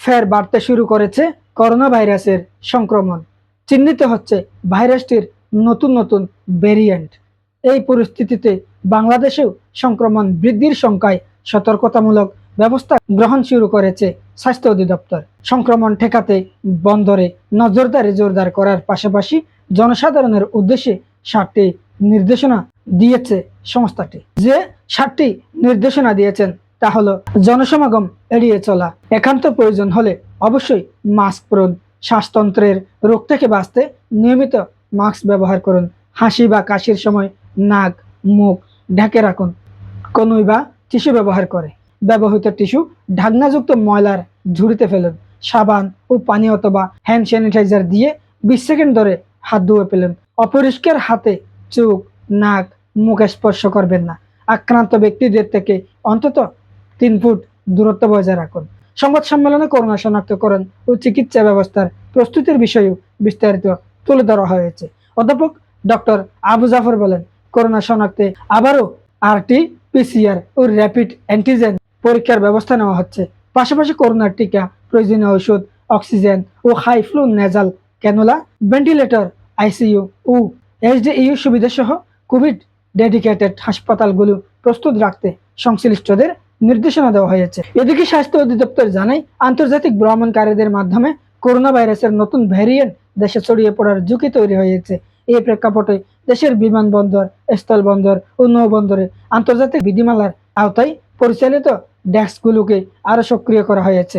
ফের বাড়তে শুরু করেছে করোনা ভাইরাসের সংক্রমণ। চিহ্নিত হচ্ছে ভাইরাসটির নতুন নতুন ভেরিয়েন্ট। এই পরিস্থিতিতে বাংলাদেশেও সংক্রমণ বৃদ্ধির সংখ্যায় সতর্কতামূলক ব্যবস্থা গ্রহণ শুরু করেছে স্বাস্থ্য অধিদপ্তর। সংক্রমণ ঠেকাতে বন্দরে নজরদারি জোরদার করার পাশাপাশি জনসাধারণের উদ্দেশ্যে সাতটি নির্দেশনা দিয়েছে সংস্থাটি। যে সাতটি নির্দেশনা দিয়েছেন তা হলো জনসমাগম এড়িয়ে চলা। একান্ত প্রয়োজন হলে অবশ্যই মাস্ক পরুন, শ্বাসতন্ত্রের রোগ থেকে বাঁচতে নিয়মিত মাস্ক ব্যবহার করুন। হাসি বা কাশির সময় নাক, মুখ ঢেকে রাখুন। কনুই বা টিস্যু ব্যবহার করে। ব্যবহৃত টিস্যু ঢাকনাযুক্ত ময়লার ঝুড়িতে ফেলুন। সাবান ও পানি অথবা হ্যান্ড স্যানিটাইজার দিয়ে বিশ সেকেন্ড ধরে হাত ধুয়ে ফেলুন। অপরিষ্কার হাতে চোখ, নাক, মুখ স্পর্শ করবেন না। আক্রান্ত ব্যক্তিদের থেকে অন্তত তিন ফুট দূরত্ব বজায় রাখুন। সংবাদ সম্মেলনে করোনা শনাক্তকরণ ও চিকিৎসা ব্যবস্থার প্রস্তুতির বিষয়েও বিস্তারিত তুলে ধরা হয়েছে। অধ্যাপক ডক্টর আবু জাফর বলেন, করোনা শনাক্তে আবারও আরটি পিসিআর ও র্যাপিড অ্যান্টিজেন পরীক্ষার ব্যবস্থা নেওয়া হচ্ছে। পাশাপাশি করোনার টিকা, প্রয়োজনীয় ওষুধ, অক্সিজেন ও high flow nasal, cannula, ventilator, ICU ও এইচডিইউ সুবিধা সহ কোভিড ডেডিকেটেড হাসপাতালগুলো প্রস্তুত রাখতে সংশ্লিষ্টদের নির্দেশনা দেওয়া হয়েছে। এদিকে স্বাস্থ্য অধিদপ্তর জানায়, আন্তর্জাতিক ভ্রমণকারীদের মাধ্যমে করোনা ভাইরাসের নতুন ভ্যারিয়েন্ট দেশে ছড়িয়ে পড়ার ঝুঁকি তৈরি হয়েছে। এই প্রেক্ষাপটে দেশের বিমানবন্দর, স্থলবন্দর ও নৌবন্দরে আন্তর্জাতিক বিধিমালার আওতায় পরিচালিত ডেস্কগুলোকে আরও সক্রিয় করা হয়েছে।